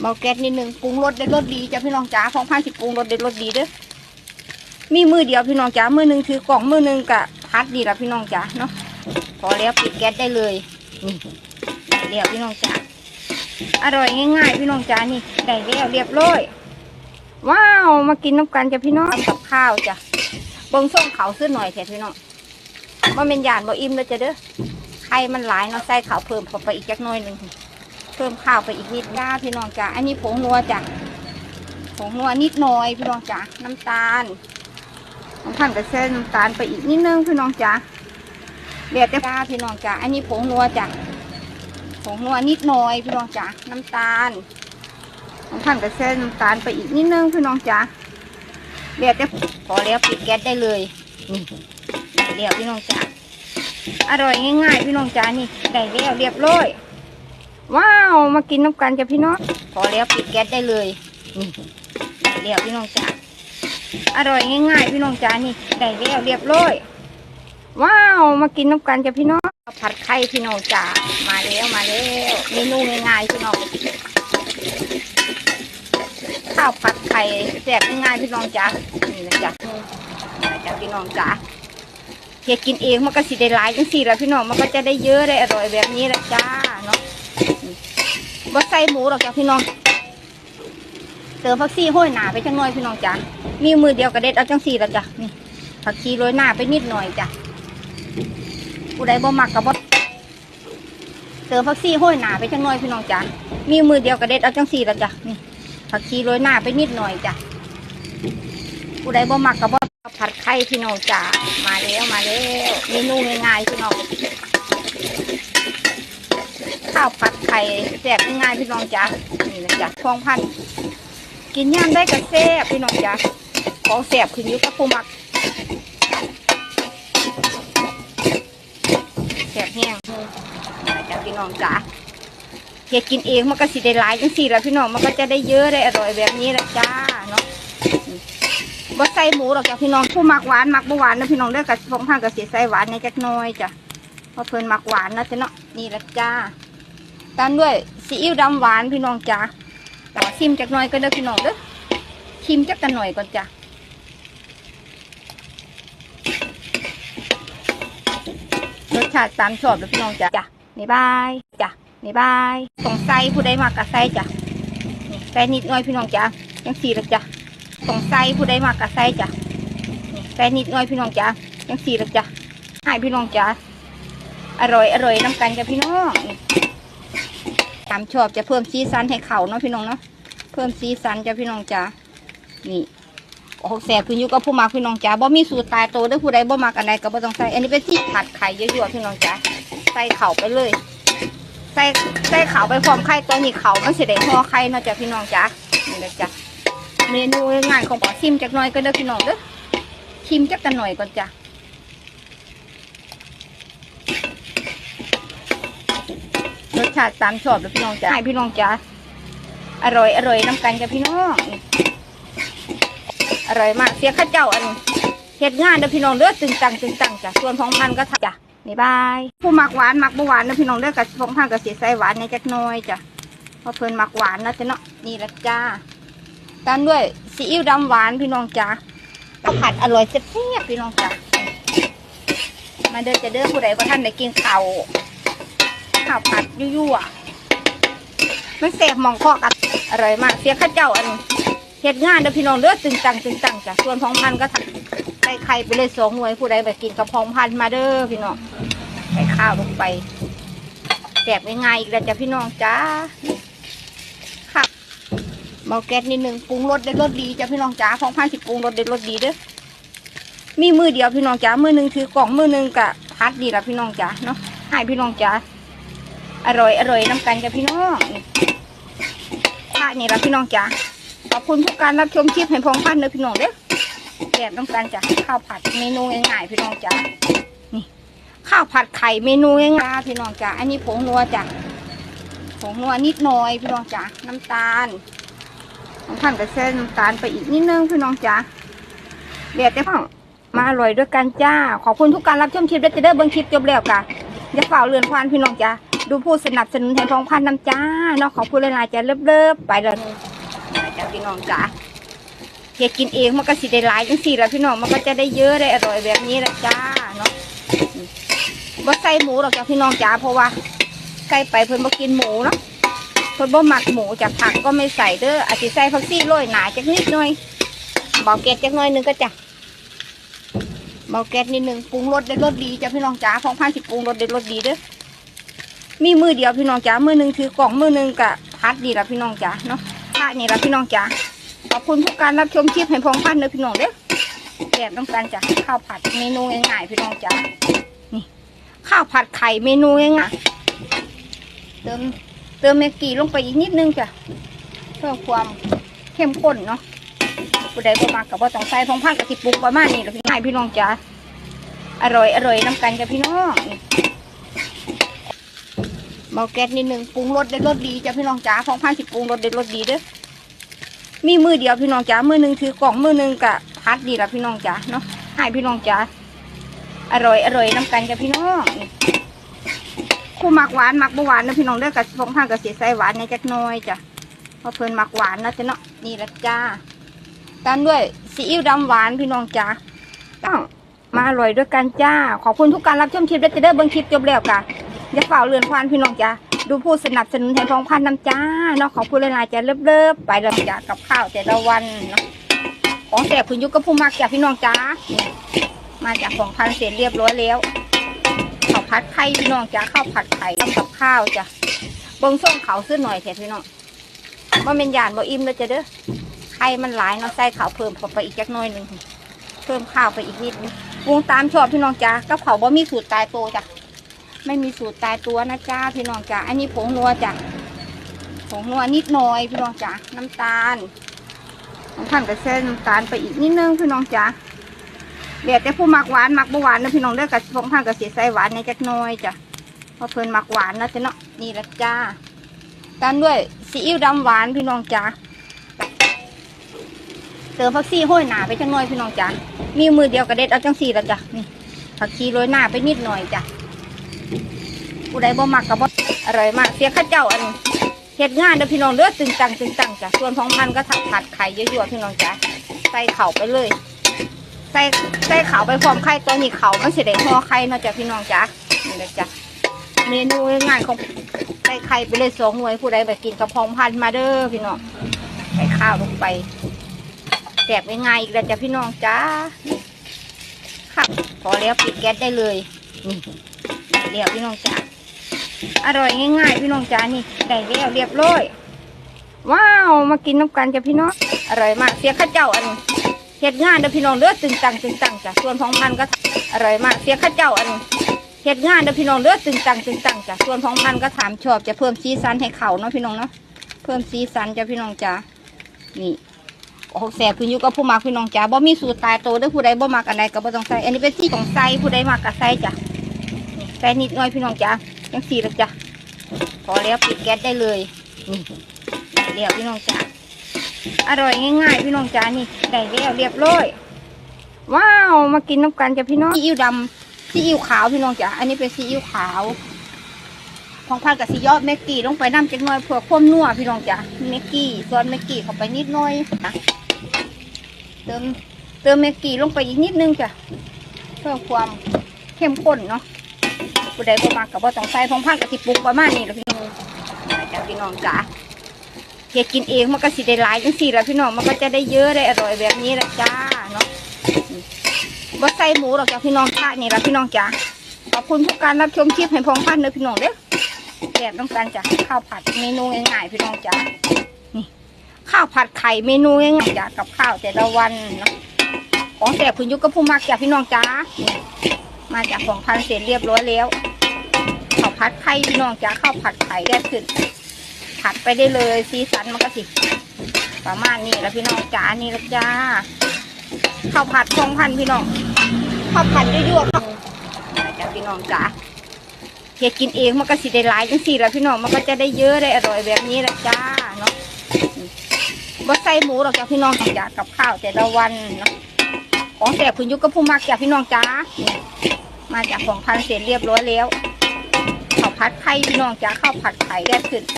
เบาแก๊สนิดนึงปรุงรสได้รสดีจ้ะพี่น้องจ๋าของพันสิปรุงรสได้รสดีเด้อมีมือเดียวพี่น้องจ๋ามือหนึ่งถือกล่องมือหนึ่งกะพัดดีละพี่น้องจ๋าเนาะพอแล้วปิดแก๊สได้เลยนี่ได้แล้วพี่น้องจ๋าอร่อยง่ายๆ พี่น้องจ๋านี่ได้แล้วเรียบร้อยว้าวมากินน้ำกันจ้ะพี่น้องกับข้าวจ้ะเบิ่งส้มเขาซื้อหน่อยแท้พี่น้องว่าเป็นหยานบ่อิ่มเลยจ้ะเด้อไข่มันหลายเนาะใส่ขาวเพิ่มเข้าไปอีกจักน้อยหนึ่ง พิ่มข้าวไปอีกนิดจ้าพี่น้องจ้าอันนี้ผงนัวจ้ะผงนัวนิดหน่อยพี่น้องจ้าน้ำตาลน้ำพันกระเส้นน้ำตาลไปอีกนิดนึงพี่น้องจ้าเดี๋ยวจะจ้าพี่น้องจ้าอันนี้ผงนัวจ้ะผงนัวนิดหน่อยพี่น้องจ้าน้ำตาลน้ำพันกระเส้นน้ำตาลไปอีกนิดนึงพี่น้องจ้าเดี๋ยวจะพอแล้วปิดแก๊สได้เลยนี่ได้แล้วพี่น้องจ้าอร่อยง่ายๆพี่น้องจ้านี่ได้แล้วเรียบร้อย ว้าว มากินน้ำกันจ้ะพี่น้องพอแล้วปิดแก๊สได้เลยนี่ได้แล้วพี่น้องจ้าอร่อยง่ายๆ พี่น้องจ้านี่ได้แล้วเรียบร้อยว้าวมากินน้ำกันจ้ะพี่น้องผัดไข่พี่น้องจ้ามาแล้วมาแล้วเมนูง่ายๆพี่น้องข้าวผัดไข่แซ่บง่ายๆพี่น้องจ้านี่นะจ๊ะนี่นะจ๊ะพี่น้องจ้าเฮ็ดกินเองมันก็สิได้หลายจังสี่ละพี่น้องมันก็จะได้เยอะได้อร่อยแบบนี้แหละจ้าเนาะ บ่ใส่หมูหรอกจ้ะพี่น้องเติมผักชีห้อยหนาไปจังหน่อยพี่น้องจ้ะมีมือเดียวกระเด็ดเอาจังสี่แล้วจ้ะนี่ผักชีโรยหน้าไปนิดหน่อยจ้ะผู้ใดบ่มักกับบ่เติมผักชีห้อยหนาไปจังหน่อยพี่น้องจ้ะมีมือเดียวกระเด็ดเอาจังสี่แล้วจ้ะนี่ผักชีโรยหน้าไปนิดหน่อยจ้ะผู้ใดบ่มักกับบ่ผัดไข่พี่น้องจ้ะมาแล้วมาแล้วเมนูง่ายๆพี่น้อง ข้าวผัดไข่แซ่บง่ายๆพี่น้องจ้านี่นะจ๊ะทองพัน กินย่ามได้กับแซ่บพี่น้องจ้าของแซ่บขึ้นอยู่กับผู้มักแซ่บแห้งนี่นะจ๊ะพี่น้องจ้าเฮ็ดกินเองมันก็สิได้หลายจังสี่ละพี่น้องมันก็จะได้เยอะได้อร่อยแบบนี้แหละจ้าเนาะบ่ใส่หมูหรอกจ้ะพี่น้องผู้มักหวานมักบ่หวานนะพี่น้องเด้อกับทองพันกับเสียใส่หวานในจักน้อยจ้ะ พราะเพิ่นมักหวานนะจ๊ะเนาะนี่ละจ้าตามด้วยซีอิ๊วดำหวานพี่น้องจ้าแต่ว่าชิมจักหน่อยก็เด้อพี่น้องเด้อชิมจักกันหน่อยก่อนจ้ะรสชาติตามชอบเลยพี่น้องจ้ะจ้ะนี่บายจ้ะนี่บายสงใส่ผู้ใดมากกะใส่จ้ะนี่ใส่นิดหน่อยพี่น้องจ้ะยังสี่ละจ้ะสงใส่ผู้ใดมากกะใส่จ้ะนี่ใส่นิดหน่อยพี่น้องจ้ะยังสี่ละจ้ะให้พี่น้องจ้ะ อร่อยอร่อยน้ำกันจ้ะพี่น้องตามชอบจะเพิ่มสีสันให้เขาเนาะพี่น้องเนาะเพิ่มสีสันจ้ะพี่น้องจ้านี่โอ้แสบขึ้นอยู่กับผู้มักพี่น้องจ้าบ่มีสูตรตายโตเด้อผู้ใดบ่มักอันใดก็บ่ต้องใส่อันนี้เป็นที่ผัดไข่เยอะๆพี่น้องจ้าใส่เข่าไปเลย ใส่ใส่เข่าไปพร้อมไข่ตัวนี้เข่ามันสิได้ห่อไข่เนาะจ้ะพี่น้องจ้านี่นะจ้ะเมนูง่ายของปอชิมจักหน่อยก็เด้อพี่น้องเด้อชิมจักกันหน่อยก่อนจ้ะ รสชาติตามชอบเลยพี่น้องจ้าให้พี่น้องจ้าอร่อยอร่อยน้ำกันจ้ะพี่น้องอร่อยมากเสียข้าเจ้าอันเฮ็ดงานเด้อพี่น้องเลือดตึงตังตึงตังจ้ะส่วนของพันก็ทำจ้ะนี่บายผู้หมักหวานหมักบ่หวานเด้อพี่น้องเลือดกับของพันก็เสียใส่หวานในจักน้อยจ้ะเพราะเพิ่นหมักหวานนะจ้ะเนาะนี่ละจ้าตามด้วยซีอิ๊วดำหวานพี่น้องจ้าข้าผัดอร่อยแซ่บพี่น้องจ้ามาเด้อจะเด้อผู้ใดว่าท่านได้กินข้าว ข้าวผัดยั่วๆมันแสบหมองคอกันอร่อยมาก เสียข้าเจ้าอันเฮ็ดงานเด้อพี่น้องเลือดตึงตังตึงตังจ้ะส่วนของพันก็ใส่ไข่ไปเลยสองหน่วยผู้ใดไปกินกับพองพันมาเด้อพี่น้องใส่ข้าวลงไปแสบง่ายๆอีกแล้วจ้ะพี่น้องจ้าค่ะเบาแก๊สนิดนึงปรุงรสได้รสดีจ้ะพี่น้องจ้าของพันสิปรุงรสได้รสดีเด้อมีมือเดียวพี่น้องจ้ามือหนึ่งถือกล่องมือหนึ่งกะพัดดีละพี่น้องจ้าเนาะให้พี่น้องจ้า อร่อยอร่อยน้ำกันจ้ะพี่น้องค่ะนี่ละพี่น้องจ้ะขอบคุณทุกการรับชมคลิปให้พองพันเด้อพี่น้องเด้อแกบน้ำกันจ้ะข้าวผัดเมนูง่ายๆพี่น้องจ้ะนี่ ข้าวผัดไข่เมนูง่ายๆพี่น้องจ้ะอันนี้ผงนัวจ้ะผงนัวนิดหน่อยพี่น้องจ้ะน้ำตาลของท่านก็เส้นน้ำตาลไปอีกนิดนึงพี่น้องจ้ะเดี๋ยวจะพ่องมาอร่อยด้วยกันจ้า ขอบคุณทุกการรับชมคลิปเด้อจะได้เบิ่งคลิปจบแล้วกะอย่าเฝ้าเรือนควานพี่น้องจ้ะ ดูผู้สนับสนุนแทนพองพันน้ำจ้าเนาะขอบคุณหลายจ้าเลิฟๆไปเลยจ้าพี่น้องจ้าเฮ็ดกินเองมันก็สิได้หลายจังสี่ละพี่น้องมันก็จะได้เยอะได้อร่อยแบบนี้ละจ้าเนาะบ่ใส่หมูหรอกจ้าพี่น้องจ้าเพราะว่าใส่ไปเพิ่นบ่กินหมูเนาะเพิ่นบ่หมักหมูจากผักก็ไม่ใส่เด้ออาจจะใส่ผักซี่โรยหนาจักนิดหน่อยเบาเกล็ดจักหน่อยนึงก็จ้ะเบาแก๊สนิดนึงปรุงรสได้รสดีจ้ะพี่น้องจ๋าของพันสิปรุงรสได้รสดีเด้อ มีมือเดียวพี่น้องจ๋ามือหนึ่งถือกล่องมือหนึ่งกะพัดดีละพี่น้องจ๋าเนาะพัดนี่ละพี่น้องจ๋าขอบคุณทุกการรับชมคลิปให้พองพันเด้อพี่น้องเด้อแบบต้องการจ้ะข้าวผัดเมนูง่ายๆพี่น้องจ๋านี่ ข้าวผัดไข่เมนูง่ายๆเติมเติมเมกกี้ลงไปอีกนิดนึงจ้ะเพื่อความเข้มข้นเนาะผู้ใดบ่มักกับว่าต้องใส่พองพันกับสิปรุงประมาณนี้ละพี่น้องพี่น้องจ๋าอร่อยอร่อยน้ำกันจ้ะพี่น้องนี่ เบาแก๊สนิดนึงปรุงรสได้รสดีจ้ะพี่น้องจ๋าพองพันสิปรุงรสได้รสดีเด้อมีมือเดียวพี่น้องจ๋ามือหนึ่งถือกล่องมือหนึ่งกะพัดดีละพี่น้องจ๋าเนาะให้พี่น้องจ๋าอร่อยอร่อยน้ำกันจ้ะพี่น้องคู่หมักหวานหมักบ่หวานนะพี่น้องเด้อกับพองพันกับเสียใส่หวานในจักน้อยจ้ะเพราะเพิ่นมักหวานนะจ้ะเนาะนี่ละจ้าตามด้วยซีอิ๊วดำหวานพี่น้องจ้าต้องมาอร่อยด้วยกันจ้า ขอบคุณทุกการรับชมคลิปและจะได้เบิ่งคลิปจบแล้วค่ะ อย่าเฝ้าเรือนควานพี่น้องจ้าดูผู้สนับสนุนแทนทองพันน้ำจ้าเนาะขอบคุณหลายจ้าเลิฟๆไปเลยจ้ากับข้าวแต่ละวันเนาะของแสบคุณยุกกับผู้มักจ้าพี่น้องจ้านี่มาจากของพันเสร็จเรียบร้อยแล้วข้าวผัดไข่พี่น้องจ้าข้าวผัดไข่ทำกับข้าวจ้าเบิ่งส้มเขาซื้อหน่อยเถอะพี่น้องว่าเป็นยานบ่อิ่มเลยจ้ะเด้อไข่มันหลายเนาะใส่ข้าวเพิ่มเข้าไปอีกจักหน้อยหนึ่งเพิ่มข้าวไปอีกนิดนึงปรุงตามชอบพี่น้องจ้ากับเขาวบ่มีสูตรตายโตจ้ะ ไม่มีสูตรตายตัวนะจ้าพี่น้องจ้าอันนี้ผงนัวจ้ะผงนัวนิดหน่อยพี่น้องจ้าน้ำตาลของท่านก็ใส่น้ำตาลไปอีกนิดนึงพี่น้องจ้าเดี๋ยวแต่ผู้มักหวานมักบ่หวานนะพี่น้องเด้อกับของท่านก็เสียใส่หวานในจักหน้อยจ้ะเพราะเพิ่นมักหวานนะจ้ะเนาะนี่ละจ้าตามด้วยซีอิ๊วดำหวานพี่น้องจ้าเติมผักซี่ห้อยหนาไปจังหน่อยพี่น้องจ้ะมีมือเดียวกระเด็ดเอาจังสี่ละจ้ะนี่ผักชีโรยหน้าไปนิดหน่อยจ้ะ ผู้ใดบ่มักก็บ่อร่อยมากเสียข้าเจ้าอันเฮ็ดงานเด้อพี่น้องเด้อตึงตังตึงตังจ้ะส่วนของพันก็ผัดผัดไข่เยอะๆพี่น้องจ้ะใส่เข่าไปเลยใส่ใส่เข่าไปพร้อมไข่ตอนนี้เข่ามันสิได้ห่อไข่เนาะจ้ะพี่น้องจ้ะนี่แหละจ้ะเมนูง่ายๆของใส่ไข่ไปเลยสองหน่วยผู้ใดไปกินกับพองพันมาเด้อพี่น้องใส่ข้าวลงไปแสบง่ายๆอีกแล้วจ้ะพี่น้องจ้าค่ะพอแล้วปิดแก๊สได้เลยนี่ได้แล้วพี่น้องจ้า อร่อยง่ายๆ พี่น้องจ้านี่ได้แล้วเรียบร้อย ว้าวมากินน้ำกันจ้ะพี่น้องอร่อยมากเสียข้าเจ้าอันเฮ็ดงานเด้อพี่น้องเด้อดตึงตังตึงตังจ้ะส่วนของพันก็อร่อยมากเสียข้าเจ้าอันเฮ็ดงานเด้อพี่น้องเด้อดตึงตังตึงตังจ้ะส่วนของพันก็ถามชอบจะเพิ่มสีสันให้เขาเนาะพี่น้องเนาะเพิ่มสีสันจ้ะพี่น้องจ้านี่โอ้แสบขึ้นอยู่กับผู้มักพี่น้องจ๋าบ่มีสูตรตายตัวเด้อผู้ใดบ่มักอันใดก็บ่ต้องใส่อันนี้เป็นที่ของใส่ผู้ใดมักก็ใส่จ้ะใส่นิดหน่อยพี่น้องจ๋า จังสี่ละจ้ะพอแล้วปิดแก๊สได้เลยนี่ได้แล้วพี่น้องจ๋าอร่อยง่ายๆพี่น้องจ๋านี่ได้แล้วเรียบร้อยว้าวมากินน้ำกันจ้ะพี่น้องซีอิ๊วดำซีอิ๊วขาวพี่น้องจ๋าอันนี้เป็นซีอิ๊วขาวของพันกับซียอดเมกกี้ลงไปน้ำจักน่อยเพื่อควมนัวพี่น้องจ๋าเมกกี้ซอสเมกกี้เข้าไปนิดหน่อยนะเติมเติมเมกกี้ลงไปอีกนิดนึงจ้ะเพื่อความเข้มข้นเนาะ ผู้ใดบ่มักกับว่าต้องใส่พงพันกับสิปรุงประมาณนี้แหละพี่น้องจ้ะพี่น้องจ๋าเฮ็ดกินเองมันก็สิได้หลายจังสี่ละพี่น้องมันก็จะได้เยอะได้อร่อยแบบนี้แหละจ้าเนาะนี่บ่ใส่หมูหรอกจ้ะพี่น้องค่ะนี่ละพี่น้องจ๋าขอบคุณทุกการรับชมคลิปให้พงพันเด้อพี่น้องเด้อแบบต้องการจ้ะข้าวผัดเมนูง่ายๆพี่น้องจ๋านี่ ข้าวผัดไข่เมนูง่ายๆจ้ะกับข้าวแต่ละวันเนาะของแสบคุณยุกกับผู้มักจ้ะพี่น้องจ้ามาจากของพันเสร็จเรียบร้อยแล้ว ผัดไข่พี่น้องจ้าข้าวผัดไข่ได้ขึ้น ผัดไปได้เลยสีสันมันก็สิ ประมาณนี้แล้วพี่น้องจ้านี่ละจ้าข้าวผัดทองพันพี่น้องข้าวผัดยั่วๆครับจ้ะพี่น้องจ้าเฮ็ดกินเองมันก็สิได้หลายจังสี่แล้วพี่น้องมันก็จะได้เยอะได้อร่อยแบบนี้ละจ้าเนาะบ่ใส่หมูหรอกจ้ะพี่น้องจ้ะกับข้าวแต่ละวันเนาะของแสบคุณยุกกับผู้มักจ้ะพี่น้องจ้ามาจากของพันเสร็จเรียบร้อยแล้ว ผัดไข่พี่น้องจ้ะข้าวผัดไข่ได้ขึ้น